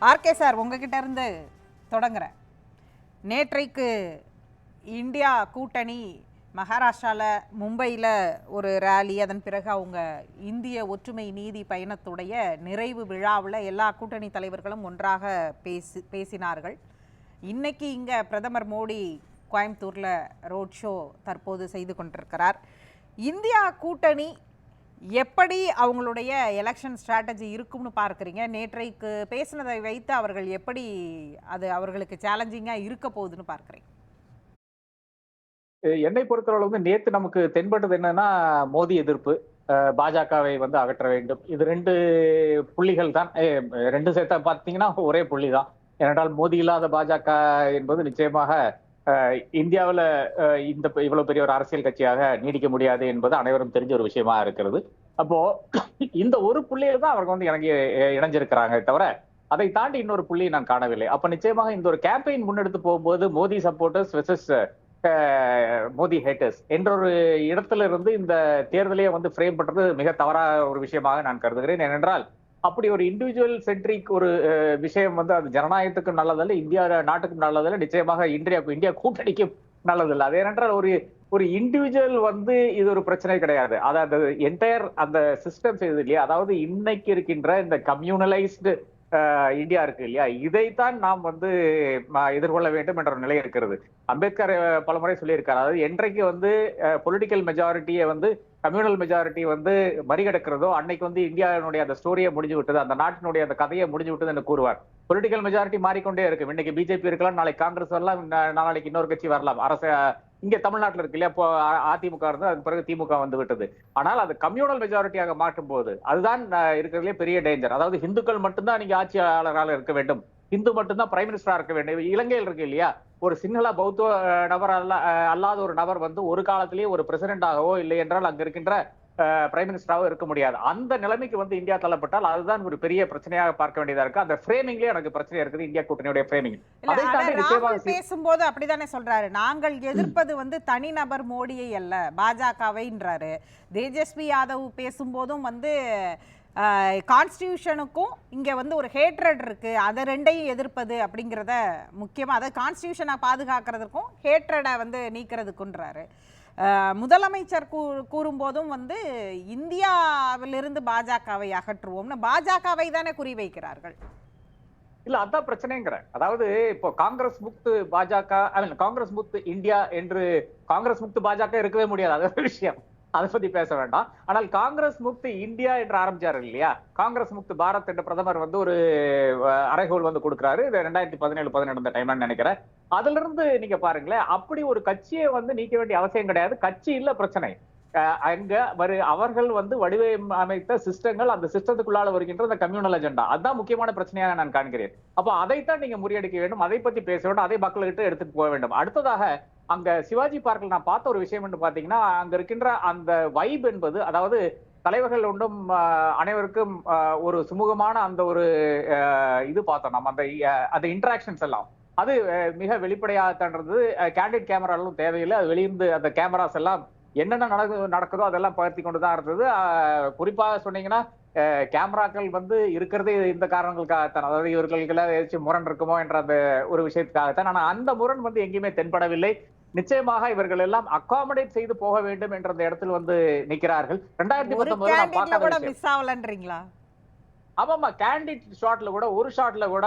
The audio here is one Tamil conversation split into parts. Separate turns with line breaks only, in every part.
ஆர்கே சார் உங்ககிட்ட இருந்து தொடங்குறேன். நேற்றைக்கு இந்தியா கூட்டணி மகாராஷ்டிராவில் மும்பையில் ஒரு ரேலி அதன் பிறகு அவங்க இந்திய ஒற்றுமை நீதி பயணத்துடைய நிறைவு விழாவில் எல்லா கூட்டணி தலைவர்களும் ஒன்றாக பேசி பேசினார்கள். இன்னைக்கு இங்கே பிரதமர் மோடி கோயம்புத்தூரில் ரோட் ஷோ தற்போது செய்து கொண்டிருக்கிறார். இந்தியா கூட்டணி எப்படி அவங்களுடைய எலெக்ஷன் ஸ்ட்ராட்டஜி இருக்கும்னு பார்க்குறீங்க? நேற்றைக்கு பேசினதை வைத்து அவர்கள் எப்படி அது அவர்களுக்கு சேலஞ்சிங்காக இருக்க போகுதுன்னு பார்க்குறீங்க.
என்னை பொறுத்தளவு வந்து நேத்து நமக்கு தென்பட்டது என்னன்னா மோடி எதிர்ப்பு. பாஜகவை வந்து அகற்ற வேண்டும். இது ரெண்டு புள்ளிகள் தான். ரெண்டு சேர்த்தா பார்த்தீங்கன்னா ஒரே புள்ளி தான் ஏனென்றால் மோதி இல்லாத பாஜக என்பது நிச்சயமாக இந்தியாவில் இந்த இவ்வளவு பெரிய ஒரு அரசியல் கட்சியாக நீடிக்க முடியாது என்பது அனைவரும் தெரிஞ்ச ஒரு விஷயமா இருக்கிறது. அப்போ இந்த ஒரு புள்ளியை தான் அவர்கள் வந்து இணங்கி இணைஞ்சிருக்கிறாங்க தவிர அதை தாண்டி இன்னொரு புள்ளியை நான் காணவில்லை. அப்ப நிச்சயமாக இந்த ஒரு கேம்பெயின் முன்னெடுத்து போகும்போது மோடி சப்போர்ட்டர்ஸ் மோதி மோடி ஹேட்டர்ஸ் என்ற ஒரு இடத்துல இருந்து இந்த தேர்தலையே வந்து ஃப்ரேம் பண்றது மிக தவறான ஒரு விஷயமாக நான் கருதுகிறேன். ஏனென்றால் அப்படி ஒரு இண்டிவிஜுவல் சென்ட்ரிக் ஒரு விஷயம் வந்து அது ஜனநாயகத்துக்கும் நல்லதல்ல இந்தியா நாட்டுக்கும் நல்லதல்ல நிச்சயமாக இந்தியா இந்தியா கூட்டணிக்கும் நல்லதில்லை. அது ஏனென்றால் ஒரு ஒரு இண்டிவிஜுவல் வந்து இது ஒரு பிரச்சனை கிடையாது. அதாவது என்டையர் அந்த சிஸ்டம் இது இல்லையா? அதாவது இன்னைக்கு இருக்கின்ற இந்த கம்யூனலைஸ்டு இந்தியா இருக்கு இல்லையா? இதைத்தான் நாம் வந்து எதிர்கொள்ள வேண்டும் என்ற ஒரு நிலை இருக்கிறது. அம்பேத்கர் பலமுறை சொல்லியிருக்காரு. அதாவது என்றைக்கு வந்து பொலிட்டிக்கல் மெஜாரிட்டியை வந்து கம்யூனல் மெஜாரிட்டி வந்து மறிகடக்கிறதோ அன்னைக்கு வந்து இந்தியாவினுடைய அந்த ஸ்டோரியை முடிஞ்சு விட்டது அந்த நாட்டினுடைய அந்த கதையை முடிஞ்சு விட்டது என்று கூறுவார். பொலிட்டிக்கல் மெஜாரிட்டி மாறிக்கொண்டே இருக்கும். இன்னைக்கு பிஜேபி இருக்கலாம் நாளைக்கு காங்கிரஸ் வரலாம் நா- நாளைக்கு இன்னொரு கட்சி வரலாம். அரசு இங்க தமிழ்நாட்டில் இருக்கு இல்லையா? இப்போ அதிமுக இருந்து அதுக்கு பிறகு திமுக வந்து விட்டது. ஆனால் அது கம்யூனல் மெஜாரிட்டியாக மாற்றும் போது அதுதான் இருக்கிறதுலே பெரிய டேஞ்சர் அதாவது இந்துக்கள் மட்டும்தான் நீங்க ஆட்சியாளராக இருக்க வேண்டும். இந்து மட்டும்தான் பிரைம் மினிஸ்டரா இருக்க வேண்டும். இலங்கையில் இருக்கு இல்லையா? ஒரு சிங்கள பௌத்த நபர் அல்ல அல்லாத ஒரு நபர் வந்து ஒரு காலத்திலேயே ஒரு பிரசிடென்டாகவோ இல்லை என்றால் அங்க இருக்கின்ற பிரைம் மினிஸ்டராகவோ இருக்க முடியாது. அந்த நிலைமைக்கு வந்து இந்தியா தள்ளப்பட்டால் அதுதான் ஒரு பெரிய பிரச்சனையாக பார்க்க வேண்டியதா இருக்கு. அந்த ஃப்ரேமிங்லேயே எனக்கு பிரச்சனை இருக்குது இந்தியா கூட்டணியுடைய ஃப்ரேமிங்
பேசும்போது அப்படிதானே சொல்றாரு. நாங்கள் எதிர்ப்பது வந்து தனிநபர் மோடியை அல்ல பாஜகவைன்றாரு. தேஜஸ்வி யாதவ் பேசும்போதும் வந்து கான்ஸ்டியூஷனுக்கும் இங்க வந்து ஒரு ஹேட்ரட் இருக்கு. அதை ரெண்டையும் எதிர்ப்பது அப்படிங்கிறத முக்கியமா அதை கான்ஸ்டியூஷனை பாதுகாக்கிறதுக்கும் ஹேட்ரடை வந்து நீக்கிறதுக்குன்றாரு. முதலமைச்சர் கூ கூறும்போதும் வந்து இந்தியாவிலிருந்து பாஜகவை அகற்றுவோம்னு பாஜகவை தானே குறிவைக்கிறார்கள்.
இல்ல அதான் பிரச்சனைங்கிறேன். அதாவது இப்போ காங்கிரஸ் முக்து பாஜக ஐ மீன் காங்கிரஸ் முக்து இந்தியா என்று காங்கிரஸ் முக்து பாஜக இருக்கவே முடியாது. அது ஒரு விஷயம். அதை பத்தி பேச வேண்டாம். ஆனால் காங்கிரஸ் முக்து இந்தியா என்று ஆரம்பிச்சாரு இல்லையா? காங்கிரஸ் முக்து பாரத் என்ற பிரதமர் வந்து ஒரு அஹ், அறைகோல் வந்து கொடுக்குறாரு. இது ரெண்டாயிரத்தி பதினேழு பதினெட்டு அந்த நினைக்கிறேன். அதுல இருந்து நீங்க பாருங்களேன் அப்படி ஒரு கட்சியை வந்து நீக்க வேண்டிய அவசியம் கிடையாது. கட்சி இல்ல பிரச்சனை. அங்க வரு அவர்கள் வந்து வடிவமைத்த சிஸ்டங்கள் அந்த சிஸ்டத்துக்குள்ளால வருகின்ற அந்த கம்யூனல் அஜெண்டா. அதுதான் முக்கியமான பிரச்சனையாக நான் காண்கிறேன். அப்போ அதைத்தான் நீங்க முறியடிக்க வேண்டும். அதை பத்தி பேச வேண்டும். அதை மக்கள்கிட்ட எடுத்துட்டு போக வேண்டும். அடுத்ததாக அங்க சிவாஜி பார்க்கில் நான் பார்த்த ஒரு விஷயம் என்று பார்த்தீங்கன்னா அங்க இருக்கின்ற அந்த வைப் என்பது அதாவது தலைவர்கள் ஒன்றும் அனைவருக்கும் ஒரு சுமூகமான அந்த ஒரு இது பார்த்தோம் நம்ம அந்த அந்த இன்ட்ராக்ஷன்ஸ் எல்லாம். அது மிக வெளிப்படையாகன்றது கேண்டிட் கேமராலும் தேவையில்லை. அது வெளியிருந்து அந்த கேமராஸ் எல்லாம் என்னென்ன நடக்கு நடக்குதோ அதெல்லாம் பகிர்த்தி கொண்டு தான் இருந்தது. குறிப்பாக சொன்னீங்கன்னா கேமராக்கள் வந்து இருக்கிறதே இந்த காரணங்களுக்காகத்தான். அதாவது இவர்களுக்கு ஏதாச்சும் முரண் இருக்குமோ என்ற அந்த ஒரு விஷயத்துக்காகத்தான். ஆனால் அந்த முரண் வந்து எங்கேயுமே தென்படவில்லை. நிச்சயமாக இவர்கள் எல்லாம் அகாமடேட் செய்து போக வேண்டும் என்ற அந்த இடத்தில் வந்து நிக்கிறார்கள் ரெண்டாயிரத்தி பத்தொன்பதுல ஆமாமா கேண்டிட் ஷாட்ல கூட ஒரு ஷாட்ல கூட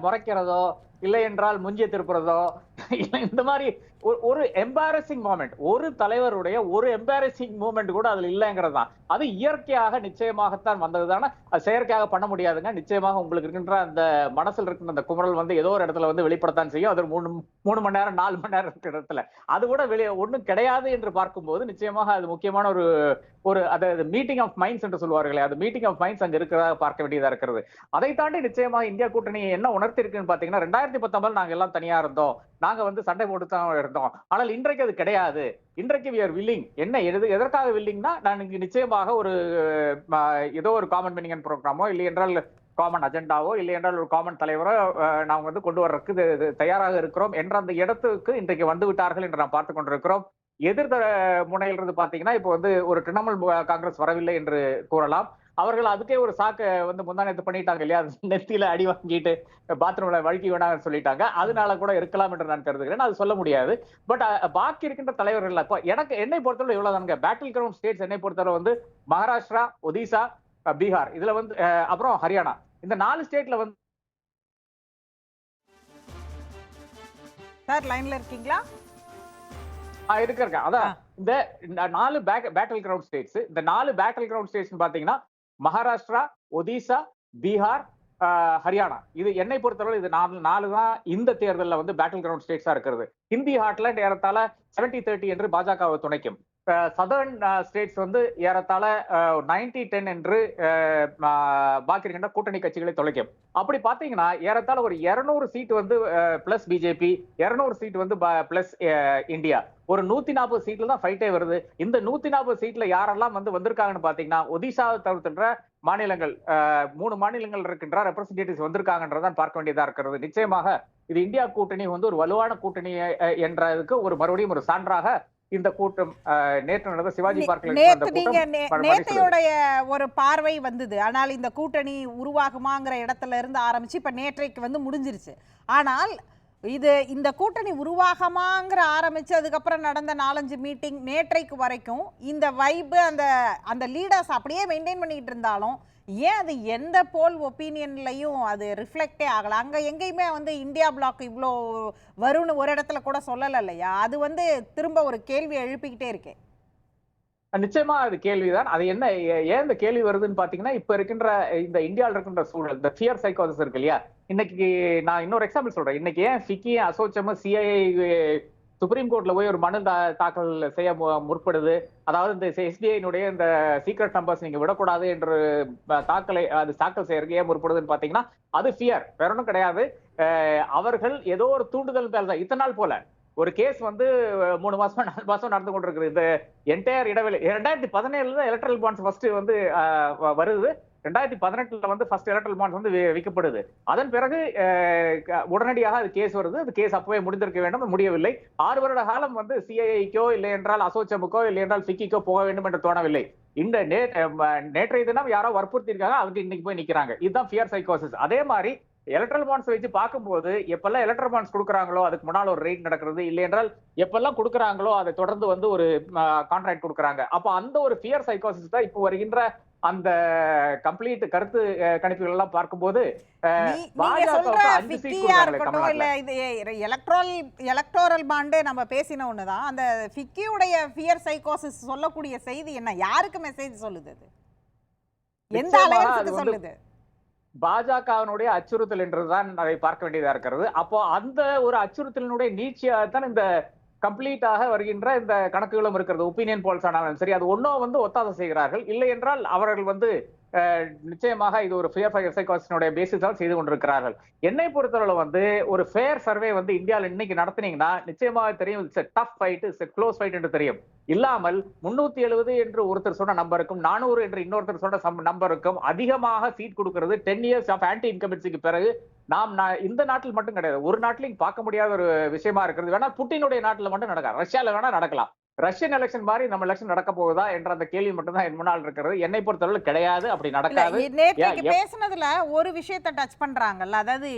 முறைக்கிறதோ இல்லை என்றால் முஞ்சிய திருப்புறதோ இந்த மாதிரி ஒரு- எம்பாரசிங் மூமெண்ட் ஒரு தலைவருடைய ஒரு எம்பாரசிங் மூமெண்ட் கூட அதுல இல்லைங்கிறது தான். அது இயற்கையாக நிச்சயமாகத்தான் வந்ததுதானே அது செயற்கையாக பண்ண முடியாதுங்க. நிச்சயமாக உங்களுக்கு இருக்கின்ற அந்த மனசில் இருக்கின்ற அந்த குமரல் வந்து ஏதோ ஒரு இடத்துல வந்து வெளிப்படத்தான் செய்யும். அது மூணு மூணு மணி நேரம் நாலு மணி நேரம் இருக்கிற இடத்துல. அது கூட வெளியே ஒன்றும் கிடையாது என்று பார்க்கும்போது நிச்சயமாக அது முக்கியமான ஒரு ஒரு அதாவது மீட்டிங் ஆஃப் மைண்ட்ஸ் என்று சொல்லுவார்களே அது மீட்டிங் ஆஃப் மைண்ட்ஸ் அங்க இருக்கிறதா பார்க்க வேண்டியதா இருக்கிறது. அதை தாண்டி நிச்சயமாக இந்தியா கூட்டணி என்ன உணர்த்தி இருக்குன்னு பாத்தீங்கன்னா ரெண்டாயிரத்தி பத்தொன்பது நாங்க எல்லாம் தனியா இருந்தோம். நாங்க வந்து சண்டை போட்டு தான் இருந்தோம் ஆனால் இன்றைக்கு அது கிடையாது. இன்றைக்கு வி ஆர் வில்லிங் என்ன எது எதற்காக வில்லிங்னா நான் இங்கு நிச்சயமாக ஒரு ஏதோ ஒரு காமன் மினிங்கன் ப்ரோக்ராமோ இல்லை என்றால் காமன் அஜெண்டாவோ இல்லை என்றால் ஒரு காமன் தலைவரோ நாங்கள் வந்து கொண்டு வர்றதுக்கு இது- தயாராக இருக்கிறோம் என்ற அந்த இடத்துக்கு இன்றைக்கு வந்து விட்டார்கள் என்று நாம் பார்த்து கொண்டிருக்கிறோம். எதிர்த்த முனையில் இருந்து பாத்தீங்கன்னா இப்போ வந்து ஒரு திரிணாமுல் காங்கிரஸ் வரவில்லை என்று கூறலாம். அவர்கள் அதுக்கே ஒரு சாக்க வந்து முந்தானத்து பண்ணிட்டாங்க இல்லையா? நெத்தியில அடி வாங்கிட்டு பாத்ரூம்ல வழுக்கி வேணாம்னு சொல்லிட்டாங்க. அதனால கூட இருக்கலாம் என்று நான் கருதுகிறேன். அது சொல்ல முடியாது. பட் பாக்கி இருக்கின்ற தலைவர்கள் இப்போ எனக்கு என்னை பொறுத்தவரை இவ்வளவுதானுங்க பேட்டில் கிரவுண்ட் ஸ்டேட்ஸ் என்னை பொறுத்தவரை வந்து மகாராஷ்டிரா ஒடிசா பீகார். இதுல வந்து அப்புறம் ஹரியானா. இந்த நாலு ஸ்டேட்ல வந்து
சார் லைன்ல இருக்கீங்களா?
ஆ, இருக்கு இருக்கேன் அதான். இந்த நாலு பேட்டில் கிரவுண்ட் ஸ்டேட்ஸ் இந்த நாலு பேட்டில் கிரவுண்ட் ஸ்டேட்ஸ் பாத்தீங்கன்னா மகாராஷ்டிரா ஒடிசா பீகார் ஹரியானா. இது என்னை பொறுத்தவரை இது நாலு நாலு தான் இந்த தேர்தலில் வந்து பேட்டில் கிரவுண்ட் ஸ்டேட்ஸா இருக்கிறது. ஹிந்தி ஹாட்ல நேரத்தால செவன்டி தேர்ட்டி என்று பாஜகவை துணைக்கும். சதர்ன் ஸ்டேட்ஸ் uh, வந்து ஏறத்தாழ uh, நைன்டி டென் என்று uh, பாக்கி இருக்கின்ற கூட்டணி கட்சிகளை தொலைக்கும். அப்படி பாத்தீங்கன்னா ஏறத்தாழ ஒரு 200 சீட் வந்து பிளஸ் பிஜேபி 200 சீட் வந்து பிளஸ் இந்தியா ஒரு நூத்தி நாற்பது சீட்ல தான் ஃபைட்டே வருது. இந்த நூத்தி நாற்பது சீட்ல யாரெல்லாம் வந்து வந்திருக்காங்கன்னு பாத்தீங்கன்னா ஒடிசாவை தவிர்த்துன்ற மாநிலங்கள் மூணு மாநிலங்கள் இருக்கின்ற ரெப்ரஸன்டேட்டிவ்ஸ் வந்திருக்காங்கன்றதான் பார்க்க வேண்டியதா இருக்கிறது. நிச்சயமாக இது இந்தியா கூட்டணி வந்து ஒரு வலுவான கூட்டணி என்றதுக்கு ஒரு மறுபடியும் ஒரு சான்றாக இந்த கூட்டம் நேற்று நடந்த சிவாஜி
நேத்து
கூட்டம்
நீங்க நே-
மறு-
நேத்தையோடைய ஒரு பார்வை வந்தது. ஆனால் இந்த கூட்டணி உருவாகுமாங்கிற இடத்துல இருந்து ஆரம்பிச்சு இப்ப நேற்றைக்கு வந்து முடிஞ்சிருச்சு. ஆனால் இது இந்த கூட்டணி உருவாகமாங்கிற ஆரம்பிச்சு அதுக்கப்புறம் நடந்த நாலஞ்சு மீட்டிங் நேற்றைக்கு வரைக்கும் இந்த வைப்பு அந்த அந்த லீடர்ஸ் அப்படியே மெயின்டைன் பண்ணிட்டு இருந்தாலும் ஏன் அது எந்த போல் ஒப்பீனியன்லையும் அது ரிஃப்ளெக்டே ஆகலை? அங்கே எங்கேயுமே வந்து இந்தியா பிளாக் இவ்வளோ வரும்னு ஒரு இடத்துல கூட சொல்லலை இல்லையா? அது வந்து திரும்ப ஒரு கேள்வி எழுப்பிக்கிட்டே இருக்கேன்
நிச்சயமா அது கேள்விதான். அது என்ன ஏ- ஏன் இந்த கேள்வி வருதுன்னு பாத்தீங்கன்னா இப்ப இருக்கின்ற இந்த இந்தியாவில் இருக்கின்ற சூழல் இந்த ஃபியர் சைக்காலஜிஸ் இருக்கு இல்லையா? இன்னைக்கு நான் இன்னொரு எக்ஸாம்பிள் சொல்றேன். இன்னைக்கு ஏன் ஃபிக்கி அசோச்சம் சிஐஏ சுப்ரீம் கோர்ட்ல போய் ஒரு மனு தாக்கல் செய்ய முற்படுது. அதாவது இந்த எஸ்பிஐனுடைய இந்த சீக்ரெட் நம்பர்ஸ் நீங்க விடக்கூடாது என்று தாக்கலை அது தாக்கல் செய்யறதுக்கு ஏன் முற்படுதுன்னு பாத்தீங்கன்னா அது ஃபியர் வேற ஒன்றும் கிடையாது. அவர்கள் ஏதோ ஒரு தூண்டுதல் மேல தான் இத்தனை நாள் போல. ஒரு கேஸ் வந்து மூணு மாசம் நாலு மாசம் நடந்து கொண்டிருக்குது. இந்த என்டையர் இடைவெளி ரெண்டாயிரத்தி பதினேழுல தான் எலக்ட்ரல் பாண்ட்ஸ் ஃபர்ஸ்ட் வந்து வருது. ரெண்டாயிரத்தி பதினெட்டுல வந்து ஃபர்ஸ்ட் எலக்ட்ரல் பாண்ட்ஸ் வந்து விற்கப்படுது. அதன் பிறகு உடனடியாக அது கேஸ் வருது. அது கேஸ் அப்பவே முடிந்திருக்க வேண்டும் முடியவில்லை. ஆறு வருட காலம் வந்து சிஐஐக்கோ இல்லை என்றால் அசோச்சமுக்கோ இல்லை என்றால் ஃபிக்கிக்கோ போக வேண்டும் என்று தோணவில்லை. இந்த நேற்றைய தினம் யாரோ வற்புறுத்தி இருக்காங்க அவங்க இன்னைக்கு போய் நிக்கிறாங்க. இதுதான் ஃபியர் சைக்கோசிஸ் அதே மாதிரி எலக்ட்ரல் பாண்ட்ஸ் வச்சு பார்க்கும்போது எப்பெல்லாம் எலக்ட்ரல் பாண்ட்ஸ் கொடுக்குறாங்களோ அதுக்கு முன்னால் ஒரு ரேட் நடக்கிறது. இல்லை என்றால் எப்பெல்லாம் கொடுக்குறாங்களோ அதை தொடர்ந்து வந்து ஒரு கான்ட்ராக்ட் கொடுக்குறாங்க. அப்போ அந்த ஒரு ஃபியர் சைக்கோசிஸ் தான் இப்போ வருகின்ற அந்த கம்ப்ளீட் கருத்து கணிப்புகள் எல்லாம் பார்க்கும்போது
எலக்ட்ரல் எலக்டோரல் பாண்டு நம்ம பேசின ஒண்ணுதான். அந்த ஃபிக்கியுடைய ஃபியர் சைக்கோசிஸ் சொல்லக்கூடிய செய்தி என்ன? யாருக்கு மெசேஜ் சொல்லுது அது? எந்த அலையன்ஸுக்கு சொல்லுது?
பாஜகவினுடைய அச்சுறுத்தல் என்றுதான் அதை பார்க்க வேண்டியதா இருக்கிறது. அப்போ அந்த ஒரு அச்சுறுத்தலினுடைய நீட்சியாக தான் இந்த கம்ப்ளீட்டாக வருகின்ற இந்த கணக்குகளும் இருக்கிறது. ஒப்பீனியன் போல்ஸ் ஆனாலும் சரி அது ஒன்றும் வந்து ஒத்தாசை செய்கிறார்கள். இல்லை என்றால் அவர்கள் வந்து நிச்சயமாக இது ஒரு ஃபியர் ஃபயர் சைக்காசினுடைய பேசிஸ் செய்து கொண்டிருக்கிறார்கள். என்னை பொறுத்தவரை வந்து ஒரு ஃபேர் சர்வே வந்து இந்தியாவில் இன்னைக்கு நடத்தினீங்கன்னா நிச்சயமாக தெரியும் it's tough fight it's close fight என்று தெரியும். இல்லாமல் முன்னூத்தி எழுபது என்று ஒருத்தர் சொன்ன நம்பருக்கும் நானூறு என்று இன்னொருத்தர் சொன்ன சம் நம்பருக்கும் அதிகமாக சீட் கொடுக்கிறது டென் இயர்ஸ் ஆஃப் ஆன்டி இன்கம்பன்சிக்கு பிறகு நாம் இந்த நாட்டில் மட்டும் கிடையாது ஒரு நாட்டிலையும் பார்க்க முடியாத ஒரு விஷயமா இருக்கிறது. வேணா புட்டினுடைய நாட்டில் மட்டும் நடக்கலாம் ரஷ்யாவில் வேணா நடக்கலாம். ரஷ்யன் எலெக்ஷன் மாதிரி நம்ம எலெக்ஷன் நடக்க போகுதா என்ற அந்த கேள்வி மட்டும் தான் என் முன்னால் இருக்கிறது. என்னை பொறுத்தவரை கிடையாது அப்படி நடக்காது. ஏன்,
பேசுனதுல ஒரு விஷயத்தை டச் பண்றாங்கல்ல அதாவது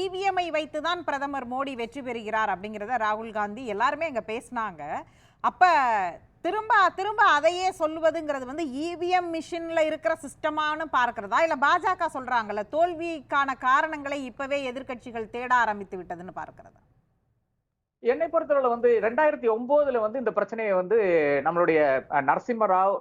இவிஎம்ஐ வைத்து தான் பிரதமர் மோடி வெற்றி பெறுகிறார் அப்படிங்கிறத ராகுல் காந்தி எல்லாருமே அங்க பேசினாங்க. அப்ப திரும்ப திரும்ப அதையே சொல்லுவதுங்கிறது வந்து இவிஎம் மிஷின்ல இருக்கிற சிஸ்டமானு பார்க்கிறதா? இல்ல பாஜக சொல்றாங்கல்ல தோல்விக்கான காரணங்களை இப்பவே எதிர்க்கட்சிகள் தேட ஆரம்பித்து விட்டதுன்னு பார்க்கிறதா?
என்னை பொறுத்தவரை வந்து ரெண்டாயிரத்தி ஒன்பதுல வந்து இந்த பிரச்சனையை வந்து நம்மளுடைய நரசிம்மராவ்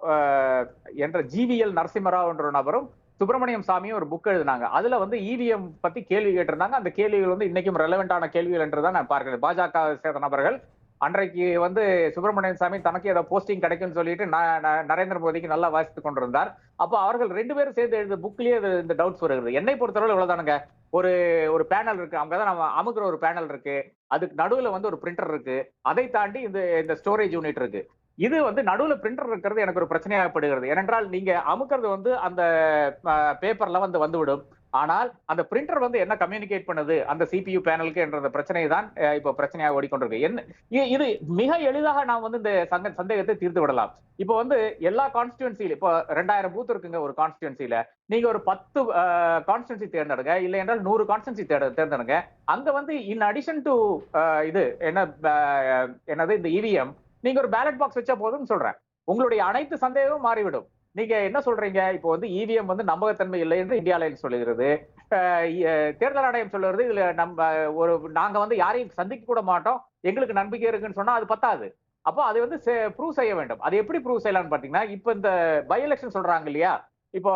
என்ற ஜிவிஎல் நரசிம்மராவ் என்ற நபரும் சுப்பிரமணியம் சாமியும் ஒரு புக் எழுதினாங்க. அதுல வந்து இவிஎம் பத்தி கேள்வி கேட்டிருந்தாங்க. அந்த கேள்விகள் வந்து இன்னைக்கும் ரெலவெண்டான கேள்விகள் என்றுதான் நான் பார்க்கிறேன். பாஜக சேர்ந்த நபர்கள் அன்றைக்கு வந்து சுப்பிரமணியன் சாமி தனக்கு ஏதோ போஸ்டிங் கிடைக்கும்னு சொல்லிட்டு ந- நரேந்திர மோடிக்கு நல்லா வாசித்து கொண்டிருந்தார். அப்போ அவர்கள் ரெண்டு பேரும் சேர்ந்து எழுத புக்லயே இந்த டவுட்ஸ் வருகிறது. என்னை பொறுத்தவரை இவ்வளவுதானுங்க. ஒரு ஒரு பேனல் இருக்கு. அவங்க தான் நம்ம அமுக்குற ஒரு பேனல் இருக்கு. அதுக்கு நடுவுல வந்து ஒரு பிரிண்டர் இருக்கு. அதை தாண்டி இந்த இந்த ஸ்டோரேஜ் யூனிட் இருக்கு. இது வந்து நடுவுல பிரிண்டர் இருக்கிறது எனக்கு ஒரு பிரச்சனையாகப்படுகிறது. ஏனென்றால் நீங்க அமுக்கிறது வந்து அந்த பேப்பர்ல வந்து வந்துவிடும். ஆனால் அந்த பிரிண்டர் வந்து என்ன கம்யூனிகேட் பண்ணுது? அந்த சிபியு பேனலுக்கு என்ற பிரச்சனை தான் இப்போ பிரச்சனையாக ஓடிக்கொண்டிருக்கு. என்ன இது மிக எளிதாக நாம் வந்து இந்த சங்க சந்தேகத்தை தீர்த்து விடலாம். இப்போ வந்து எல்லா கான்ஸ்டியூன்சில இப்போ ரெண்டாயிரம் பூத் இருக்குங்க ஒரு கான்ஸ்டியூன்சில நீங்க ஒரு பத்து கான்ஸ்டியூன்சி தேர்ந்தெடுங்க. இல்லை என்றால் நூறு கான்ஸ்டியூன்சி தேர்ந்தெடுங்க. அங்க வந்து இன் அடிஷன் டு இது என்ன என்னது இந்த இவிஎம் நீங்க ஒரு பேலட் பாக்ஸ் வச்சா போதும்னு சொல்றேன். உங்களுடைய அனைத்து சந்தேகமும் மாறிவிடும். நீங்க என்ன சொல்றீங்க? இப்போ வந்து இவிஎம் வந்து நம்பகத்தன்மை இல்லை என்று இந்தியா அலையன்ஸ் சொல்லுகிறது தேர்தல் ஆணையம் சொல்லுறது இதுல நம்ம ஒரு நாங்க வந்து யாரையும் சந்திக்க கூட மாட்டோம். எங்களுக்கு நம்பிக்கை இருக்குன்னு சொன்னா அது பத்தாது. அப்போ அது வந்து ப்ரூவ் செய்ய வேண்டும். அது எப்படி ப்ரூவ் செய்யலாம்னு பாத்தீங்கன்னா இப்போ இந்த பை எலெக்ஷன் சொல்றாங்க இல்லையா? இப்போ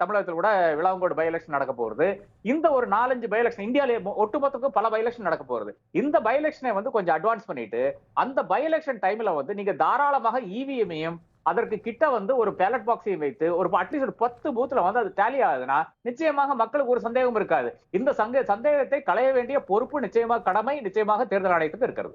தமிழகத்தில் கூட விளாங்கோடு பை எலெக்ஷன் நடக்க போகுது. இந்த ஒரு நாலஞ்சு பை எலெக்ஷன் இந்தியாவிலே ஒட்டுமொத்தத்துக்கும் ஒட்டுமொத்தக்கும் பல பை எலெக்ஷன் நடக்க போகுது. இந்த பை எலெக்ஷனை வந்து கொஞ்சம் அட்வான்ஸ் பண்ணிட்டு அந்த பை எலெக்ஷன் டைம்ல வந்து நீங்க தாராளமாக இவிஎம்மையும் அதற்கு கிட்ட வந்து ஒரு பேலட் பாக்ஸையும் வைத்து ஒரு அட்லீஸ்ட் ஒரு பத்து பூத்துல வந்து அது டேலி ஆகுதுன்னா நிச்சயமாக மக்களுக்கு ஒரு சந்தேகம் இருக்காது. இந்த சந்தேகத்தை களைய வேண்டிய பொறுப்பு நிச்சயமாக கடமை நிச்சயமாக தேர்தல் ஆணையத்துக்கு இருக்கிறது.